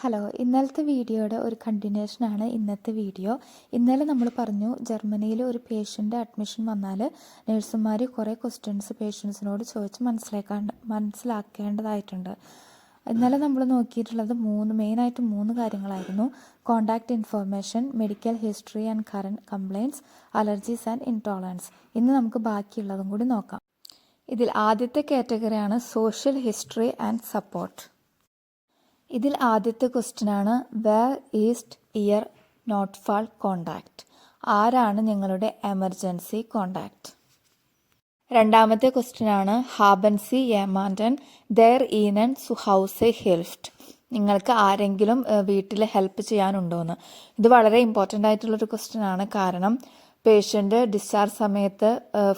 Hello ഇന്നലത്തെ വീഡിയോയുടെ ഒരു കണ്ടിന്യൂഷനാണ് ഇന്നത്തെ വീഡിയോ. ഇന്നലെ നമ്മൾ പറഞ്ഞു ജർമ്മനിയിൽ ഒരു പേഷ്യന്റ് അഡ്മിഷൻ വന്നാൽ നഴ്സുമാർ കുറേ ക്വസ്റ്റ്യൻസ് പേഷ്യൻസിനോട് ചോദിച്ച് മനസ്സിലാക്കാണ്ട് മനസ്സിലാക്കേണ്ടതായിട്ടുണ്ട്. ഇന്നലെ നമ്മൾ നോക്കിയിട്ടുള്ളത് മൂന്ന് മെയിനായിട്ട് മൂന്ന് കാര്യങ്ങളായിരുന്നു. Contact information medical history and current complaints allergies and intolerance ഇന്ന് നമുക്ക് ബാക്കിയുള്ളതും കൂടി നോക്കാം. ഇതിൽ ആദ്യത്തെ കാറ്റഗറിയാണ് സോഷ്യൽ ഹിസ്റ്ററി ആൻഡ് സപ്പോർട്ട് ഇതിൽ ആദ്യത്തെ ക്വസ്റ്റ്യൻ ആണ് where is your next of contact ആരാണ് നിങ്ങളുടെ എമർജൻസി കോണ്ടാക്ട് രണ്ടാമത്തെ ക്വസ്റ്റ്യൻ ആണ് ഹാബൻസി ഏമാൻഡൻ ദർ ഈനൻ ഹൗസ് ഹെൽഫ്റ്റ് നിങ്ങൾക്ക് ആരെങ്കിലും വീട്ടിൽ ഹെൽപ്പ് ചെയ്യാനുണ്ടോയെന്ന് ഇത് വളരെ ഇമ്പോർട്ടന്റ് ആയിട്ടുള്ളൊരു ക്വസ്റ്റ്യൻ ആണ്. കാരണം പേഷ്യന്റ് ഡിസ്ചാർജ് സമയത്ത്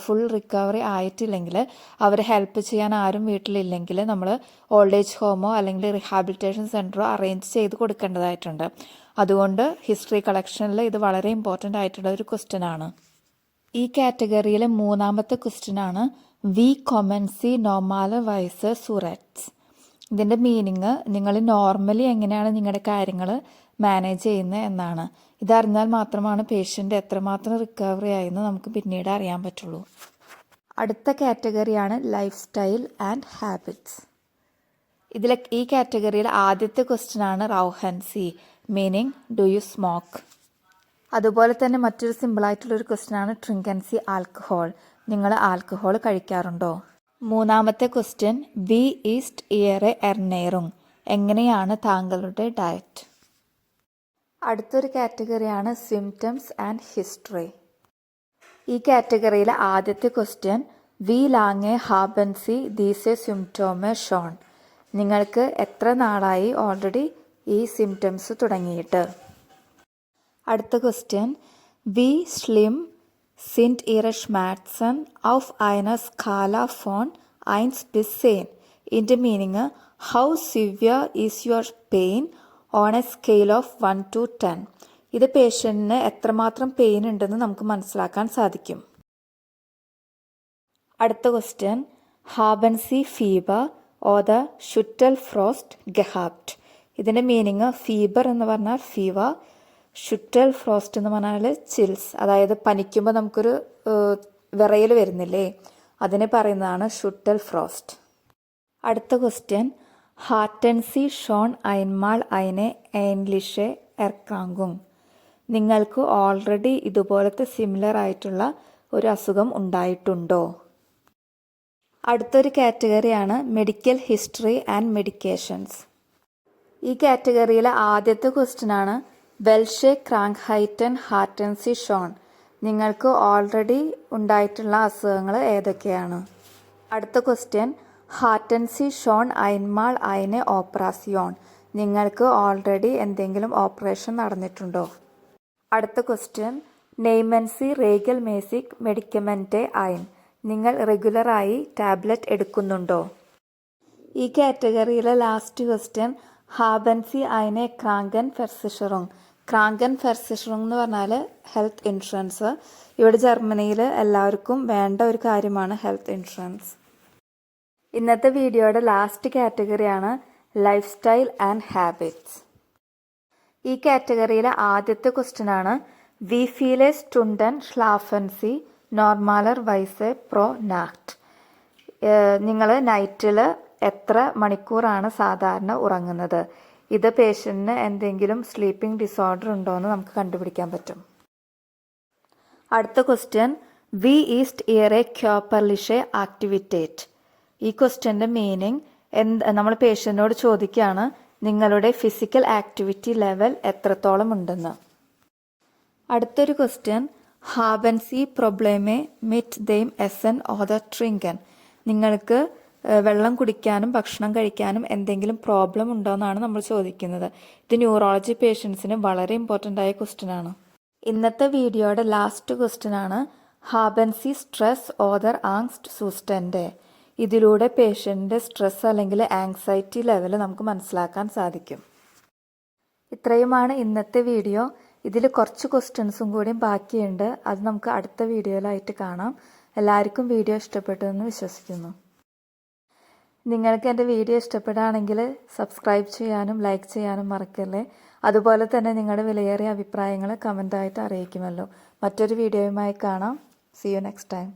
ഫുൾ റിക്കവറി ആയിട്ടില്ലെങ്കിൽ അവരെ ഹെൽപ്പ് ചെയ്യാൻ ആരും വീട്ടിലില്ലെങ്കിൽ നമ്മൾ ഓൾഡ് ഏജ് ഹോമോ അല്ലെങ്കിൽ റിഹാബിലിറ്റേഷൻ സെന്ററോ അറേഞ്ച് ചെയ്ത് കൊടുക്കേണ്ടതായിട്ടുണ്ട്. അതുകൊണ്ട് ഹിസ്റ്ററി കളക്ഷനിൽ ഇത് വളരെ ഇമ്പോർട്ടന്റ് ആയിട്ടുള്ള ഒരു ക്വസ്റ്റ്യൻ ആണ് ഈ കാറ്റഗറിയിലെ മൂന്നാമത്തെ ക്വസ്റ്റ്യൻ ആണ് വി കൊമൻസി നോമാല വയസ്സ് സുററ്റ്സ്. ഇതിന്റെ മീനിങ് നിങ്ങൾ നോർമലി എങ്ങനെയാണ് നിങ്ങളുടെ കാര്യങ്ങൾ മാനേജ് ചെയ്യുന്നത് എന്നാണ്. ഇതറിഞ്ഞാൽ മാത്രമാണ് പേഷ്യന്റ് എത്രമാത്രം റിക്കവറി ആയെന്ന് നമുക്ക് പിന്നീട് അറിയാൻ പറ്റുള്ളൂ. അടുത്ത കാറ്റഗറിയാണ് ലൈഫ് സ്റ്റൈൽ ആൻഡ് ഹാബിറ്റ്സ് ഇതിലെ ഈ കാറ്റഗറിയിൽ ആദ്യത്തെ ക്വസ്റ്റ്യൻ ആണ് റൗഹൻ സി മീനിങ് ഡു യു സ്മോക്ക് അതുപോലെ തന്നെ മറ്റൊരു സിമ്പിളായിട്ടുള്ളൊരു ക്വസ്റ്റ്യൻ ആണ് ഡ്രിങ്ക് ആൻഡ് സി ആൽക്കഹോൾ നിങ്ങൾ ആൽക്കഹോൾ കഴിക്കാറുണ്ടോ? മൂന്നാമത്തെ ക്വസ്റ്റ്യൻ വി ഈസ്റ്റ് ഇയറെ എർനെയറും എങ്ങനെയാണ് താങ്കളുടെ ഡയറ്റ് അടുത്തൊരു കാറ്റഗറിയാണ് സിംറ്റംസ് ആൻഡ് ഹിസ്റ്ററി ഈ കാറ്റഗറിയിലെ ആദ്യത്തെ ക്വസ്റ്റ്യൻ വി ലാങ്ങെ ഹാബൻസി ദീസെ സിംറ്റോമെ ഷോൺ നിങ്ങൾക്ക് എത്ര നാളായി ഓൾറെഡി ഈ സിംറ്റംസ് തുടങ്ങിയിട്ട്? അടുത്ത ക്വസ്റ്റ്യൻ വി സ്ലിം സിന്റ് ഇറഷ് മാറ്റ്സൺ ഔഫ് അയന സ്കാല ഫോൺ ഐൻസ് ബിസെയിൻ ഇതിന്റെ meaning how severe is your pain on a scale of one to ten ഇത് പേഷ്യന്റിന് എത്രമാത്രം പെയിൻ ഉണ്ടെന്ന് നമുക്ക് മനസ്സിലാക്കാൻ സാധിക്കും. അടുത്ത ക്വസ്റ്റ്യൻ ഹാബൻസി ഫീബർ ഓ ദ ഷുറ്റൽ ഫ്രോസ്റ്റ് ഗെഹാപ്റ്റ് ഇതിന്റെ മീനിങ് ഫീബർ എന്ന് പറഞ്ഞാൽ ഫീവർ ഷുറ്റൽ ഫ്രോസ്റ്റ് എന്ന് പറഞ്ഞാൽ ചിൽസ്. അതായത് പനിക്കുമ്പോൾ നമുക്കൊരു വിറയൽ വരുന്നില്ലേ? അതിനെ പറയുന്നതാണ് ഷുറ്റൽ ഫ്രോസ്റ്റ്. അടുത്ത ക്വസ്റ്റ്യൻ. ഹാറ്റൻസി ഷോൺ അയൻമാൾ അയനെ ഏൻലിഷെ എർക്കാങ്കും. നിങ്ങൾക്ക് ഓൾറെഡി ഇതുപോലത്തെ സിമിലർ ആയിട്ടുള്ള ഒരു അസുഖം ഉണ്ടായിട്ടുണ്ടോ? അടുത്തൊരു കാറ്റഗറിയാണ് മെഡിക്കൽ ഹിസ്റ്ററി ആൻഡ് മെഡിക്കേഷൻസ്. ഈ കാറ്റഗറിയിലെ ആദ്യത്തെ ക്വസ്റ്റ്യൻ ആണ് വെൽഷെ ക്രാങ്ക് ഹൈറ്റൻ ഹാറ്റൻസി ഷോൺ. നിങ്ങൾക്ക് ഓൾറെഡി ഉണ്ടായിട്ടുള്ള അസുഖങ്ങൾ ഏതൊക്കെയാണ്? അടുത്ത ക്വസ്റ്റ്യൻ ഹാർട്ടൻസി ഷോൺ അയൻമാൾ അയന് ഓപ്പറാസിയോൺ. നിങ്ങൾക്ക് ഓൾറെഡി എന്തെങ്കിലും ഓപ്പറേഷൻ നടന്നിട്ടുണ്ടോ? അടുത്ത ക്വസ്റ്റ്യൻ നെയ്മൻസി റേഗൽ മേസിക് മെഡിക്കമെന്റെ അയൻ. നിങ്ങൾ റെഗുലറായി ടാബ്ലറ്റ് എടുക്കുന്നുണ്ടോ? ഈ കാറ്റഗറിയിലെ ലാസ്റ്റ് ക്വസ്റ്റ്യൻ ഹാബൻസി അയനെ ക്രാങ്കൻ ഫെർസിഷറും. ക്രാങ്കൻ ഫെർസിഷറും എന്ന് പറഞ്ഞാൽ ഹെൽത്ത് ഇൻഷുറൻസ്. ഇവിടെ ജർമ്മനിയിൽ എല്ലാവർക്കും വേണ്ട ഒരു കാര്യമാണ് ഹെൽത്ത് ഇൻഷുറൻസ്. ഇന്നത്തെ വീഡിയോയുടെ ലാസ്റ്റ് കാറ്റഗറിയാണ് ലൈഫ് സ്റ്റൈൽ ആൻഡ് ഹാബിറ്റ്സ് ഈ കാറ്റഗറിയിലെ ആദ്യത്തെ ക്വസ്റ്റ്യൻ ആണ് വി ഫീലെ സ്റ്റുണ്ടൻ ഷ്ലാഫൻസി നോർമാലർ വൈസ് പ്രോ നാക്ട് നിങ്ങൾ നൈറ്റിൽ എത്ര മണിക്കൂറാണ് സാധാരണ ഉറങ്ങുന്നത്? ഇത് പേഷ്യന്റിന് എന്തെങ്കിലും സ്ലീപ്പിംഗ് ഡിസോർഡർ ഉണ്ടോ എന്ന് നമുക്ക് കണ്ടുപിടിക്കാൻ പറ്റും. അടുത്ത ക്വസ്റ്റ്യൻ വി ഈസ്റ്റ് ഇയർ എ ക്യോപ്പർലിഷെ ആക്ടിവിറ്റേറ്റ് ഈ ക്വസ്റ്റ്യന്റെ മീനിങ് എന്ത് നമ്മൾ പേഷ്യന്റിനോട് ചോദിക്കുകയാണ് നിങ്ങളുടെ ഫിസിക്കൽ ആക്ടിവിറ്റി ലെവൽ എത്രത്തോളം ഉണ്ടെന്ന്. അടുത്തൊരു ക്വസ്റ്റ്യൻ ഹാബൻസി പ്രോബ്ലേമെ മിറ്റ് ദെയിം എൻ ദ ട്രിങ്കൻ നിങ്ങൾക്ക് വെള്ളം കുടിക്കാനും ഭക്ഷണം കഴിക്കാനും എന്തെങ്കിലും പ്രോബ്ലം ഉണ്ടോ എന്നാണ് നമ്മൾ ചോദിക്കുന്നത്. ഇത് ന്യൂറോളജി പേഷ്യൻസിന് വളരെ ഇമ്പോർട്ടന്റ് ആയ ക്വസ്റ്റ്യൻ ആണ്. ഇന്നത്തെ വീഡിയോയുടെ ലാസ്റ്റ് ക്വസ്റ്റ്യൻ ആണ്. ഹാബൻസി സ്ട്രെസ് ഓദർ ആങ്സ്റ്റ് സൂസ്റ്റന്റെ ഇതിലൂടെ പേഷ്യന്റെ സ്ട്രെസ് അല്ലെങ്കിൽ ആങ്സൈറ്റി ലെവൽ നമുക്ക് മനസ്സിലാക്കാൻ സാധിക്കും. ഇത്രയുമാണ് ഇന്നത്തെ വീഡിയോ ഇതിൽ കുറച്ച് ക്വസ്റ്റ്യൻസും കൂടി ബാക്കിയുണ്ട്. അത് നമുക്ക് അടുത്ത വീഡിയോയിലായിട്ട് കാണാം. എല്ലാവർക്കും വീഡിയോ ഇഷ്ടപ്പെട്ടു എന്ന് വിശ്വസിക്കുന്നു. നിങ്ങൾക്ക് എന്റെ വീഡിയോ ഇഷ്ടപ്പെടുകയാണെങ്കിൽ സബ്സ്ക്രൈബ് ചെയ്യാനും ലൈക്ക് ചെയ്യാനും മറക്കല്ലേ. അതുപോലെ തന്നെ നിങ്ങളുടെ വിലയേറിയ അഭിപ്രായങ്ങൾ കമന്റായിട്ട് അറിയിക്കുമല്ലോ. മറ്റൊരു വീഡിയോയുമായി കാണാം. C you next time